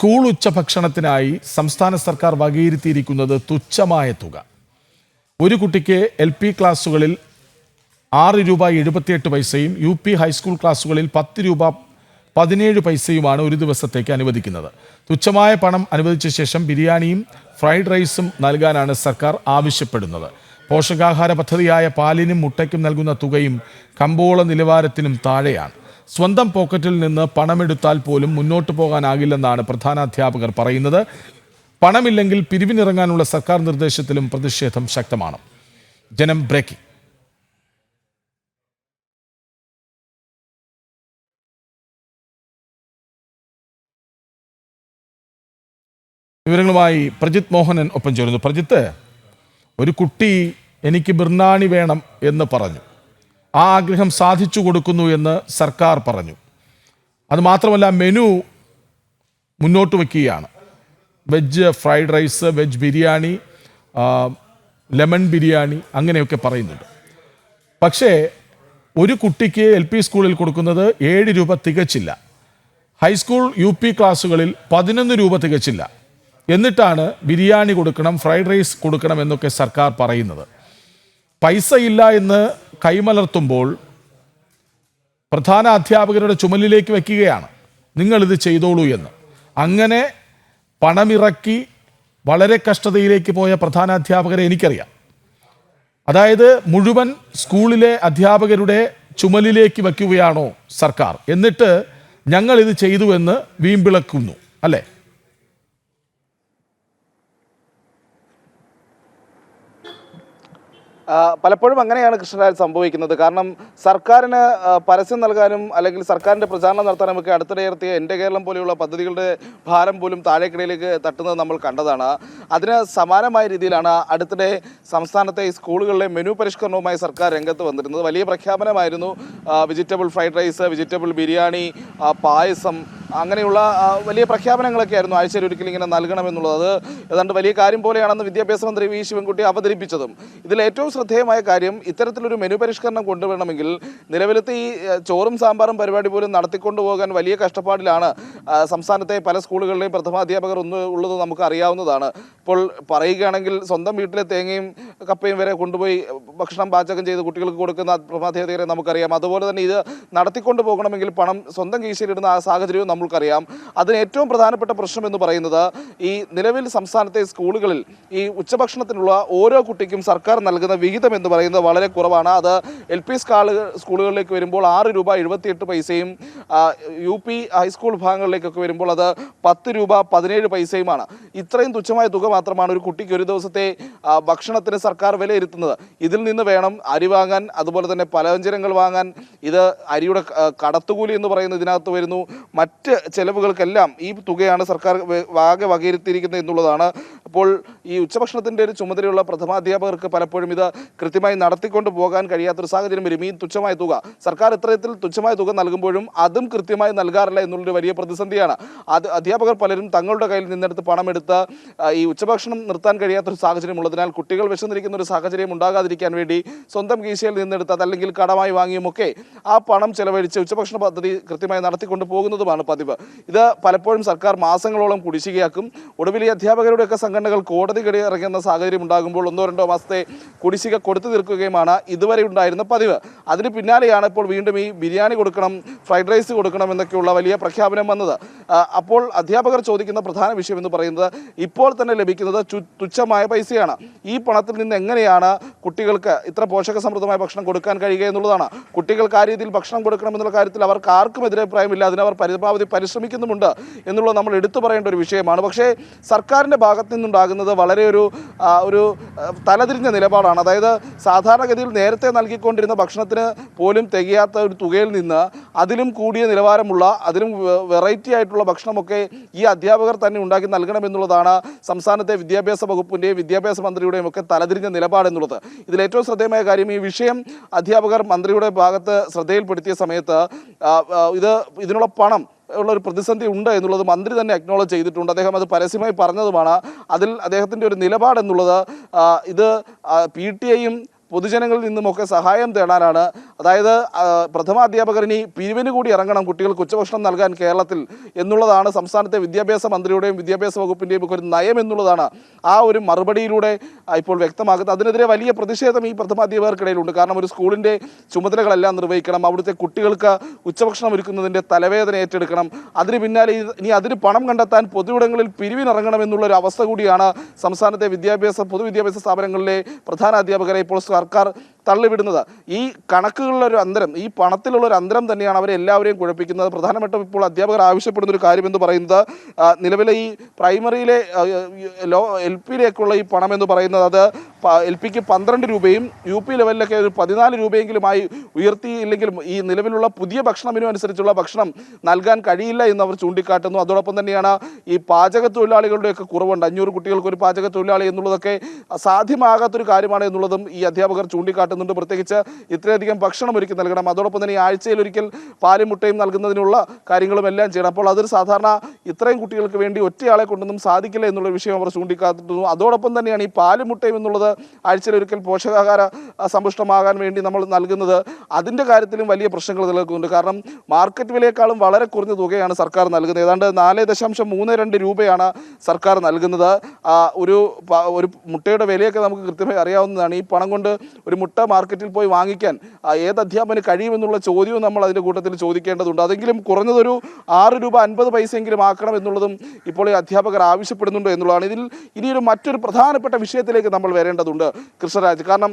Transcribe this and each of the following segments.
School ഉച്ചഭക്ഷണത്തിനായി സംസ്ഥാന സർക്കാർ വകയിരുത്തിയിരിക്കുന്നത് തുച്ഛമായ തുക. ഒരു കുട്ടിക്ക് എൽ പി ക്ലാസ്സുകളിൽ ആറ് രൂപ എഴുപത്തിയെട്ട് പൈസയും യു പി ഹൈസ്കൂൾ ക്ലാസ്സുകളിൽ പത്ത് രൂപ പതിനേഴ് പൈസയുമാണ് ഒരു ദിവസത്തേക്ക് അനുവദിക്കുന്നത്. തുച്ഛമായ പണം അനുവദിച്ച ശേഷം ബിരിയാണിയും ഫ്രൈഡ് റൈസും നൽകാനാണ് സർക്കാർ ആവശ്യപ്പെടുന്നത്. പോഷകാഹാര പദ്ധതിയായ പാലിനും മുട്ടയ്ക്കും നൽകുന്ന തുകയും കമ്പോള നിലവാരത്തിനും താഴെയാണ്. സ്വന്തം പോക്കറ്റിൽ നിന്ന് പണമെടുത്താൽ പോലും മുന്നോട്ട് പോകാനാകില്ലെന്നാണ് പ്രധാനാധ്യാപകർ പറയുന്നത്. പണമില്ലെങ്കിൽ പിരിവിനിറങ്ങാനുള്ള സർക്കാർ നിർദ്ദേശത്തിലും പ്രതിഷേധം ശക്തമാണ്. ജനം ബ്രേക്കിംഗ്. വിവരങ്ങളുമായി പ്രജിത് മോഹനൻ ഒപ്പം ചേരുന്നു. പ്രജിത്ത് ഒരു കുട്ടി എനിക്ക് ബിർണാണി വേണം എന്ന് പറഞ്ഞു. ആ ആഗ്രഹം സാധിച്ചു കൊടുക്കുന്നു എന്ന് സർക്കാർ പറഞ്ഞു. അതുമാത്രമല്ല മെനു മുന്നോട്ട് വയ്ക്കുകയാണ്. Veg fried rice veg biryani lemon biryani അങ്ങനെയൊക്കെ പറയുന്നുണ്ട്. പക്ഷേ ഒരു കുട്ടിക്ക് എൽ പി സ്കൂളിൽ കൊടുക്കുന്നത് ഏഴ് രൂപ തികച്ചില്ല. ഹൈസ്കൂൾ യു പി ക്ലാസ്സുകളിൽ പതിനൊന്ന് രൂപ തികച്ചില്ല. എന്നിട്ടാണ് ബിരിയാണി കൊടുക്കണം ഫ്രൈഡ് റൈസ് കൊടുക്കണം എന്നൊക്കെ സർക്കാർ പറയുന്നത്. പൈസ ഇല്ല എന്ന് കൈമലർത്തുമ്പോൾ പ്രധാന അധ്യാപകരുടെ ചുമലിലേക്ക് വയ്ക്കുകയാണ് നിങ്ങളിത് ചെയ്തോളൂ എന്ന്. അങ്ങനെ പണമിറക്കി വളരെ കഷ്ടതയിലേക്ക് പോയ പ്രധാന അധ്യാപകരെ എനിക്കറിയാം. അതായത് മുഴുവൻ സ്കൂളിലെ അധ്യാപകരുടെ ചുമലിലേക്ക് വയ്ക്കുകയാണോ സർക്കാർ. എന്നിട്ട് ഞങ്ങൾ ഇത് ചെയ്തു എന്ന് വീമ്പിളക്കുന്നു. അല്ലേ? പലപ്പോഴും അങ്ങനെയാണ് കൃഷ്ണരാജ് സംഭവിക്കുന്നത്. കാരണം സർക്കാരിന് പരസ്യം നൽകാനും അല്ലെങ്കിൽ സർക്കാരിന്റെ പ്രചാരണം നടത്താനും ഒക്കെ അടുത്തിടെ ഉയർത്തിയ എന്റെ കേരളം പോലെയുള്ള പദ്ധതികളുടെ ഭാരം പോലും താഴേക്കിടയിലേക്ക് തട്ടുന്നത് നമ്മൾ കണ്ടതാണ്. അതിന് സമാനമായ രീതിയിലാണ് അടുത്തിടെ സംസ്ഥാനത്തെ സ്കൂളുകളിലെ മെനു പരിഷ്കരണവുമായി സർക്കാർ രംഗത്ത് വന്നിരുന്നത്. വലിയ പ്രഖ്യാപനമായിരുന്നു vegetable fried rice vegetable biryani പായസം അങ്ങനെയുള്ള വലിയ പ്രഖ്യാപനങ്ങളൊക്കെ ആയിരുന്നു ആഴ്ചയിൽ ഒരിക്കൽ ഇങ്ങനെ നൽകണമെന്നുള്ളത് അത് ഏതാണ്ട് വലിയ കാര്യം പോലെയാണെന്ന് വിദ്യാഭ്യാസ മന്ത്രി വി ശിവൻകുട്ടി അവതരിപ്പിച്ചതും. ഇതിൽ ഏറ്റവും ശ്രദ്ധേയമായ കാര്യം ഇത്തരത്തിലൊരു മെനു പരിഷ്കരണം കൊണ്ടുവരണമെങ്കിൽ നിലവിലത്തെ ഈ ചോറും സാമ്പാറും പരിപാടി പോലും നടത്തിക്കൊണ്ടു പോകാൻ വലിയ കഷ്ടപ്പാടിലാണ് സംസ്ഥാനത്തെ പല സ്കൂളുകളിലെയും പ്രഥമാധ്യാപകർ ഒന്ന് ഉള്ളത് നമുക്ക് അറിയാവുന്നതാണ്. ഇപ്പോൾ പറയുകയാണെങ്കിൽ സ്വന്തം വീട്ടിലെ തേങ്ങയും കപ്പയും വരെ കൊണ്ടുപോയി ഭക്ഷണം പാചകം ചെയ്ത് കുട്ടികൾക്ക് കൊടുക്കുന്ന പ്രഥമാധ്യാപകരെ നമുക്കറിയാം. അതുപോലെ തന്നെ ഇത് നടത്തിക്കൊണ്ടു പോകണമെങ്കിൽ പണം സ്വന്തം കീശയിലിടുന്ന ആ സാഹചര്യവും നമ്മൾക്കറിയാം. അതിന് ഏറ്റവും പ്രധാനപ്പെട്ട പ്രശ്നം എന്ന് പറയുന്നത് ഈ നിലവിൽ സംസ്ഥാനത്തെ സ്കൂളുകളിൽ ഈ ഉച്ചഭക്ഷണത്തിനുള്ള ഓരോ കുട്ടിക്കും സർക്കാർ നൽകുന്ന വിഹിതം എന്ന് പറയുന്നത് വളരെ കുറവാണ്. അത് എൽ പി സ്കൂളുകളിലേക്ക് വരുമ്പോൾ ആറ് രൂപ എഴുപത്തിയെട്ട് പൈസയും യു പി ഹൈസ്കൂൾ വിഭാഗങ്ങളിലേക്കൊക്കെ വരുമ്പോൾ അത് പത്ത് രൂപ പതിനേഴ് പൈസയുമാണ്. ഇത്രയും തുച്ഛമായ തുക മാത്രമാണ് ഒരു കുട്ടിക്ക് ഒരു ദിവസത്തെ ഭക്ഷണത്തിന് സർക്കാർ വിലയിരുത്തുന്നത്. ഇതിൽ നിന്ന് വേണം അരി വാങ്ങാൻ അതുപോലെ തന്നെ പലവ്യഞ്ജനങ്ങൾ വാങ്ങാൻ. ഇത് അരിയുടെ കടത്തുകൂലി എന്ന് പറയുന്നത് ഇതിനകത്ത് വരുന്നു. മറ്റ് ചെലവുകൾക്കെല്ലാം ഈ തുകയാണ് സർക്കാർ ആകെ വകയിരുത്തിയിരിക്കുന്നത് എന്നുള്ളതാണ്. അപ്പോൾ ഈ ഉച്ചഭക്ഷണത്തിന്റെ ഒരു ചുമതലയുള്ള പ്രഥമാധ്യാപകർക്ക് പലപ്പോഴും ഇത് കൃത്യമായി നടത്തിക്കൊണ്ട് പോകാൻ കഴിയാത്തൊരു സാഹചര്യം വരും. ഈ തുച്ഛമായ തുക സർക്കാർ ഇത്തരത്തിൽ തുച്ഛമായ തുക നൽകുമ്പോഴും അതും കൃത്യമായി നൽകാറില്ല എന്നുള്ളൊരു വലിയ പ്രതിസന്ധിയാണ്. അത് അധ്യാപകർ പലരും തങ്ങളുടെ കയ്യിൽ നിന്നെടുത്ത് പണമെടുത്ത് ഈ ഉച്ചഭക്ഷണം നിർത്താൻ കഴിയാത്തൊരു സാഹചര്യം ഉള്ളതിനാൽ കുട്ടികൾ വിശന്നിരിക്കുന്ന ഒരു സാഹചര്യം ഉണ്ടാകാതിരിക്കാൻ വേണ്ടി സ്വന്തം കീശയിൽ നിന്നെടുത്ത് അതല്ലെങ്കിൽ കടമായി വാങ്ങിയുമൊക്കെ ആ പണം ചെലവഴിച്ച് ഉച്ചഭക്ഷണ പദ്ധതി കൃത്യമായി നടത്തിക്കൊണ്ട് പോകുന്നതുമാണ് പതിവ്. ഇത് പലപ്പോഴും സർക്കാർ മാസങ്ങളോളം കുടിശ്ശികയാക്കും. ഒടുവിൽ ഈ അധ്യാപകരുടെയൊക്കെ സംഘടനകൾ കോടതി കടി ഇറങ്ങുന്ന സാഹചര്യം ഉണ്ടാകുമ്പോൾ ഒന്നോ രണ്ടോ മാസത്തെ കുടിശ്ശിക കൊടുത്തു തീർക്കുകയുമാണ് ഇതുവരെ ഉണ്ടായിരുന്ന പതിവ്. അതിന് പിന്നാലെയാണ് ഇപ്പോൾ വീണ്ടും ഈ ബിരിയാണി കൊടുക്കണം ഫ്രൈഡ് റൈസ് കൊടുക്കണം എന്നൊക്കെയുള്ള വലിയ പ്രഖ്യാപനം വന്നത്. അപ്പോൾ അധ്യാപകർ ചോദിക്കുന്ന പ്രധാന വിഷയം എന്ന് പറയുന്നത് ഇപ്പോൾ തന്നെ ലഭിക്കുന്നത് തുച്ഛമായ പൈസയാണ്. ഈ പണത്തിൽ നിന്ന് എങ്ങനെയാണ് കുട്ടികൾക്ക് ഇത്ര പോഷക സമൃദ്ധമായ ഭക്ഷണം കൊടുക്കാൻ കഴിയുക എന്നുള്ളതാണ്. കുട്ടികൾക്ക് ആ രീതിയിൽ ഭക്ഷണം കൊടുക്കണം എന്നുള്ള കാര്യത്തിൽ അവർക്ക് ആർക്കും എതിരഭിപ്രായമില്ല. അതിനവർ പരമാവധി പരിശ്രമിക്കുന്നുമുണ്ട് എന്നുള്ളത് നമ്മൾ എടുത്തു പറയേണ്ട ഒരു വിഷയമാണ്. പക്ഷേ സർക്കാരിന്റെ ഭാഗത്തു നിന്നുണ്ടാകുന്നത് വളരെ ഒരു ഒരു തലതിരിഞ്ഞ നിലപാടാണ്. അതായത് സാധാരണഗതിയിൽ നേരത്തെ നൽകിക്കൊണ്ടിരുന്ന ഭക്ഷണത്തിന് പോലും തികയാത്ത ഒരു തുകയിൽ നിന്ന് അതിലും കൂടിയ നിലവാരമുള്ള അതിലും വെറൈറ്റി ആയിട്ടുള്ള ഭക്ഷണമൊക്കെ ഈ അധ്യാപകർ തന്നെ ഉണ്ടാക്കി നൽകണമെന്നുള്ളതാണ് സംസ്ഥാനത്തെ വിദ്യാഭ്യാസ വകുപ്പിന്റെയും വിദ്യാഭ്യാസ മന്ത്രിയുടെയും ഒക്കെ തലതിരിഞ്ഞ നിലപാടെന്നുള്ളത് ഇതിൽ ഏറ്റവും ശ്രദ്ധേയമായ കാര്യം ഈ വിഷയം അധ്യാപകർ മന്ത്രിയുടെ ഭാഗത്ത് ശ്രദ്ധയിൽപ്പെടുത്തിയ സമയത്ത് ഇത് ഇതിനുള്ള പണം ഉള്ള ഒരു പ്രതിസന്ധി ഉണ്ട് എന്നുള്ളത് മന്ത്രി തന്നെ അക്നോളജ് ചെയ്തിട്ടുണ്ട്. അദ്ദേഹം അത് പരസ്യമായി പറഞ്ഞതുമാണ്. അതിൽ അദ്ദേഹത്തിന്റെ ഒരു നിലപാടെന്നുള്ളത് ഇത് പി ടി ഐയും പൊതുജനങ്ങളിൽ നിന്നുമൊക്കെ സഹായം തേടാനാണ്. അതായത് പ്രഥമാധ്യാപകർ ഇനി പിരിവിന് കൂടി ഇറങ്ങണം കുട്ടികൾക്ക് ഉച്ചഭക്ഷണം നൽകാൻ കേരളത്തിൽ എന്നുള്ളതാണ്. സംസ്ഥാനത്തെ വിദ്യാഭ്യാസ മന്ത്രിയുടെയും വിദ്യാഭ്യാസ വകുപ്പിന്റെയും ഒക്കെ ഒരു നയം എന്നുള്ളതാണ് ആ ഒരു മറുപടിയിലൂടെ ഇപ്പോൾ വ്യക്തമാക്കുന്നത്. അതിനെതിരെ വലിയ പ്രതിഷേധം ഈ പ്രഥമാധ്യാപകർക്കിടയിലുണ്ട്. കാരണം ഒരു സ്കൂളിന്റെ ചുമതലകളെല്ലാം നിർവഹിക്കണം. അവിടുത്തെ കുട്ടികൾക്ക് ഉച്ചഭക്ഷണം ഒരുക്കുന്നതിന്റെ തലവേദന ഏറ്റെടുക്കണം. അതിന് പിന്നാലെ ഇനി അതിന് പണം കണ്ടെത്താൻ പൊതുവിടങ്ങളിൽ പിരിവിനിറങ്ങണം എന്നുള്ളൊരു അവസ്ഥ കൂടിയാണ് സംസ്ഥാനത്തെ വിദ്യാഭ്യാസ പൊതുവിദ്യാഭ്യാസ സ്ഥാപനങ്ങളിലെ പ്രധാന അധ്യാപകരെ ഇപ്പോൾ സർക്കാർ തള്ളിവിടുന്നത്. ഈ കണക്കുകളിലൊരു അന്തരം ഈ പണത്തിലുള്ള ഒരു അന്തരം തന്നെയാണ് അവരെ എല്ലാവരെയും കുഴപ്പിക്കുന്നത്. പ്രധാനമായിട്ടും ഇപ്പോൾ അധ്യാപകർ ആവശ്യപ്പെടുന്ന ഒരു കാര്യമെന്ന് പറയുന്നത് നിലവിലെ ഈ പ്രൈമറിയിലെ ലോ എൽ പിയിലേക്കുള്ള ഈ പണം എന്ന് പറയുന്നത് അത് എൽ പിക്ക് പന്ത്രണ്ട് രൂപയും യു പി ലെവലിലൊക്കെ ഒരു പതിനാല് രൂപയെങ്കിലുമായി ഉയർത്തിയില്ലെങ്കിൽ ഈ നിലവിലുള്ള പുതിയ ഭക്ഷണ അനുസരിച്ചുള്ള ഭക്ഷണം നൽകാൻ കഴിയില്ല എന്ന് അവർ ചൂണ്ടിക്കാട്ടുന്നു. അതോടൊപ്പം തന്നെയാണ് ഈ പാചക തൊഴിലാളികളുടെയൊക്കെ കുറവുണ്ട്. അഞ്ഞൂറ് കുട്ടികൾക്ക് ഒരു പാചക തൊഴിലാളി എന്നുള്ളതൊക്കെ സാധ്യമാകാത്തൊരു കാര്യമാണ് എന്നുള്ളതും ഈ അധ്യാപകർ ചൂണ്ടിക്കാട്ടുന്നുണ്ട്. പ്രത്യേകിച്ച് ഇത്രയധികം ഭക്ഷണം ഒരുക്കി നൽകണം. അതോടൊപ്പം തന്നെ ആഴ്ചയിൽ ഒരിക്കൽ പാലും മുട്ടയും നൽകുന്നതിനുള്ള കാര്യങ്ങളും എല്ലാം ചെയ്യണം. അപ്പോൾ അതൊരു സാധാരണ ഇത്രയും കുട്ടികൾക്ക് വേണ്ടി ഒറ്റയാളെ കൊണ്ടൊന്നും സാധിക്കില്ല എന്നുള്ള വിഷയം അവർ ചൂണ്ടിക്കാട്ടുന്നു. അതോടൊപ്പം തന്നെയാണ് ഈ പാലും മുട്ടയും എന്നുള്ളത് ആഴ്ചയിൽ ഒരിക്കൽ പോഷകാഹാര സമ്പുഷ്ടമാകാൻ വേണ്ടി നമ്മൾ നൽകുന്നത്. അതിന്റെ കാര്യത്തിലും വലിയ പ്രശ്നങ്ങൾ നിലനിൽക്കുന്നുണ്ട്. കാരണം മാർക്കറ്റ് വിലയേക്കാളും വളരെ കുറഞ്ഞ തുകയാണ് സർക്കാർ നൽകുന്നത്. ഏതാണ്ട് നാല് ദശാംശം മൂന്ന് രണ്ട് രൂപയാണ് സർക്കാർ നൽകുന്നത്. ഒരു ഒരു മുട്ടയുടെ വിലയൊക്കെ നമുക്ക് കൃത്യമായി അറിയാവുന്നതാണ്. ഈ പണം കൊണ്ട് ഒരു മുട്ട മാർക്കറ്റിൽ പോയി വാങ്ങിക്കാൻ ഏത് അധ്യാപകന് കഴിയുമെന്നുള്ള ചോദ്യവും നമ്മൾ അതിന്റെ കൂട്ടത്തിൽ ചോദിക്കേണ്ടതുണ്ട്. അതെങ്കിലും കുറഞ്ഞതൊരു ആറ് രൂപ അൻപത് പൈസയെങ്കിലും ആക്കണം എന്നുള്ളതും ഇപ്പോൾ ഈ അധ്യാപകർ ആവശ്യപ്പെടുന്നുണ്ട് എന്നുള്ളതാണ്. ഇതിൽ ഇനിയൊരു മറ്റൊരു പ്രധാനപ്പെട്ട വിഷയത്തിലേക്ക് നമ്മൾ വരേണ്ടതുണ്ട് കൃഷ്ണരാജ്. കാരണം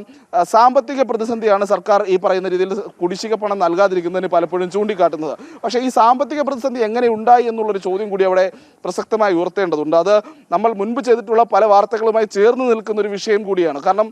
സാമ്പത്തിക പ്രതിസന്ധിയാണ് സർക്കാർ ഈ പറയുന്ന രീതിയിൽ കുടിശ്ശിക പണം നൽകാതിരിക്കുന്നതിന് പലപ്പോഴും ചൂണ്ടിക്കാട്ടുന്നത്. പക്ഷേ ഈ സാമ്പത്തിക പ്രതിസന്ധി എങ്ങനെ ഉണ്ടായി എന്നുള്ളൊരു ചോദ്യം കൂടി അവിടെ പ്രസക്തമായി ഉയർത്തേണ്ടതുണ്ട്. അത് നമ്മൾ മുൻപ് ചെയ്തിട്ടുള്ള പല വാർത്തകളുമായി ചേർന്ന് നിൽക്കുന്ന ഒരു വിഷയം കൂടിയാണ്. കാരണം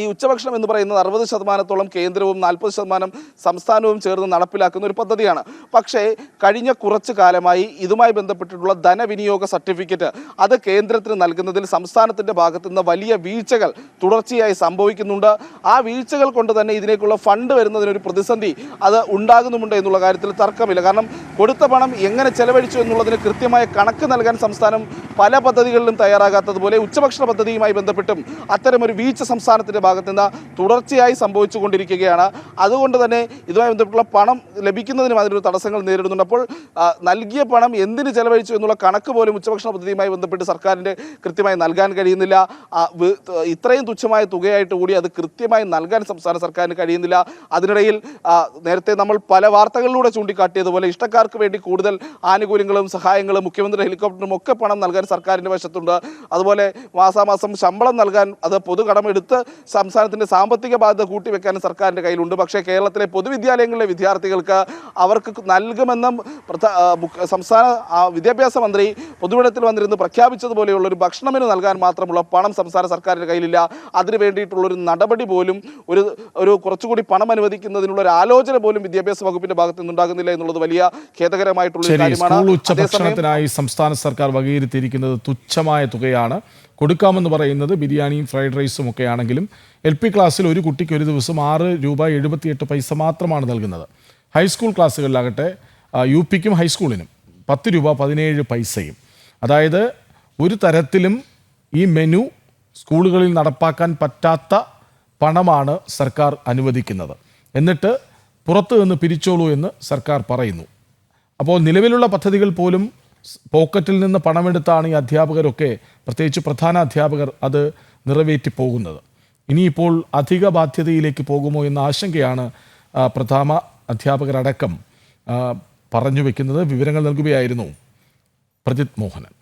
ഈ ഉച്ചഭക്ഷണം എന്ന് പറയുന്നത് അറുപത് ശതമാനത്തോളം കേന്ദ്രവും നാൽപ്പത് ശതമാനം സംസ്ഥാനവും ചേർന്ന് നടപ്പിലാക്കുന്ന ഒരു പദ്ധതിയാണ്. പക്ഷേ കഴിഞ്ഞ കുറച്ച് കാലമായി ഇതുമായി ബന്ധപ്പെട്ടിട്ടുള്ള ധനവിനിയോഗ സർട്ടിഫിക്കറ്റ് അത് കേന്ദ്രത്തിന് നൽകുന്നതിൽ സംസ്ഥാനത്തിന്റെ ഭാഗത്തു നിന്ന് വലിയ വീഴ്ചകൾ തുടർച്ചയായി സംഭവിക്കുന്നുണ്ട്. ആ വീഴ്ചകൾ കൊണ്ട് തന്നെ ഇതിലേക്കുള്ള ഫണ്ട് വരുന്നതിനൊരു പ്രതിസന്ധി അത് ഉണ്ടാകുന്നുമുണ്ട് എന്നുള്ള കാര്യത്തിൽ തർക്കമില്ല. കാരണം കൊടുത്ത പണം എങ്ങനെ ചെലവഴിച്ചു എന്നുള്ളതിന് കൃത്യമായ കണക്ക് നൽകാൻ സംസ്ഥാനം പല പദ്ധതികളിലും തയ്യാറാകാത്തതുപോലെ ഉച്ചഭക്ഷണ പദ്ധതിയുമായി ബന്ധപ്പെട്ടും അത്തരമൊരു വീഴ്ച സംസ്ഥാനത്തിന്റെ ഭാഗത്തു നിന്ന് തുടർച്ചയായി സംഭവിച്ചുകൊണ്ടിരിക്കുകയാണ്. അതുകൊണ്ട് തന്നെ ഇതുമായി ബന്ധപ്പെട്ടുള്ള പണം ലഭിക്കുന്നതിനും അതിനൊരു തടസ്സങ്ങൾ നേരിടുന്നുണ്ട്. അപ്പോൾ നൽകിയ പണം എന്തിന് ചെലവഴിച്ചു എന്നുള്ള കണക്ക് പോലും ഉച്ചഭക്ഷണ പദ്ധതിയുമായി ബന്ധപ്പെട്ട് സർക്കാരിന്റെ കൃത്യമായി നൽകാൻ കഴിയുന്നില്ല. ഇത്രയും തുച്ഛമായ തുകയായിട്ട് കൂടി അത് കൃത്യമായി നൽകാൻ സംസ്ഥാന സർക്കാരിന് കഴിയുന്നില്ല. അതിനിടയിൽ നേരത്തെ നമ്മൾ പല വാർത്തകളിലൂടെ ചൂണ്ടിക്കാട്ടിയതുപോലെ ഇഷ്ടക്കാർക്ക് വേണ്ടി കൂടുതൽ ആനുകൂല്യങ്ങളും സഹായങ്ങളും മുഖ്യമന്ത്രി ഹെലികോപ്റ്ററും ഒക്കെ പണം നൽകാൻ സർക്കാരിന്റെ വശത്തുണ്ട്. അതുപോലെ മാസാമാസം ശമ്പളം നൽകാൻ അത് പൊതുകടമെടുത്ത് സംസ്ഥാനത്തിന്റെ സാമ്പത്തിക ബാധ്യത കൂട്ടിവെക്കാനും സർക്കാരിന്റെ കയ്യിലുണ്ട്. പക്ഷേ കേരളത്തിലെ പൊതുവിദ്യാലയങ്ങളിലെ വിദ്യാർത്ഥികൾക്ക് അവർക്ക് നൽകുമെന്നും സംസ്ഥാന വിദ്യാഭ്യാസ മന്ത്രി പൊതുവിടത്തിൽ വന്നിരുന്ന് പ്രഖ്യാപിച്ചതുപോലെയുള്ള ഒരു ഭക്ഷണമെന്ന് നൽകാൻ മാത്രമുള്ള പണം സംസ്ഥാന സർക്കാരിന്റെ കയ്യിലില്ല. അതിന് വേണ്ടിയിട്ടുള്ള ഒരു നടപടി പോലും ഒരു ഒരു കുറച്ചുകൂടി പണം അനുവദിക്കുന്നതിനുള്ള ഒരു ആലോചന പോലും വിദ്യാഭ്യാസ വകുപ്പിന്റെ ഭാഗത്ത് നിന്നുണ്ടാകുന്നില്ല എന്നുള്ളത് വലിയ ഖേദകരമായിട്ടുള്ള കാര്യമാണ്. ഉച്ചഭക്ഷണത്തിനായി സംസ്ഥാന സർക്കാർ വകയിരുത്തിയിരിക്കുന്നത് തുച്ഛമായ തുകയാണ്. കൊടുക്കാമെന്ന് പറയുന്നത് ബിരിയാണിയും ഫ്രൈഡ് റൈസും ഒക്കെ ആണെങ്കിലും എൽ പി ക്ലാസ്സിൽ ഒരു കുട്ടിക്ക് ഒരു ദിവസം ആറ് രൂപ എഴുപത്തിയെട്ട് പൈസ മാത്രമാണ് നൽകുന്നത്. ഹൈസ്കൂൾ ക്ലാസ്സുകളിലാകട്ടെ യു പിക്കും ഹൈസ്കൂളിനും പത്ത് രൂപ പതിനേഴ് പൈസയും. അതായത് ഒരു തരത്തിലും ഈ മെനു സ്കൂളുകളിൽ നടപ്പാക്കാൻ പറ്റാത്ത പണമാണ് സർക്കാർ അനുവദിക്കുന്നത്. എന്നിട്ട് പുറത്തു നിന്ന് പിരിച്ചോളൂ എന്ന് സർക്കാർ പറയുന്നു. അപ്പോൾ നിലവിലുള്ള പദ്ധതികൾ പോലും പോക്കറ്റിൽ നിന്ന് പണമെടുത്താണ് ഈ അധ്യാപകരൊക്കെ പ്രത്യേകിച്ച് പ്രധാന അധ്യാപകർ അത് നിറവേറ്റി പോകുന്നത്. ഇനിയിപ്പോൾ അധിക ബാധ്യതയിലേക്ക് പോകുമോ എന്ന ആശങ്കയാണ് പ്രഥമ അധ്യാപകരടക്കം പറഞ്ഞു വെക്കുന്നത്. വിവരങ്ങൾ നൽകുകയായിരുന്നു പ്രജിത് മോഹനൻ.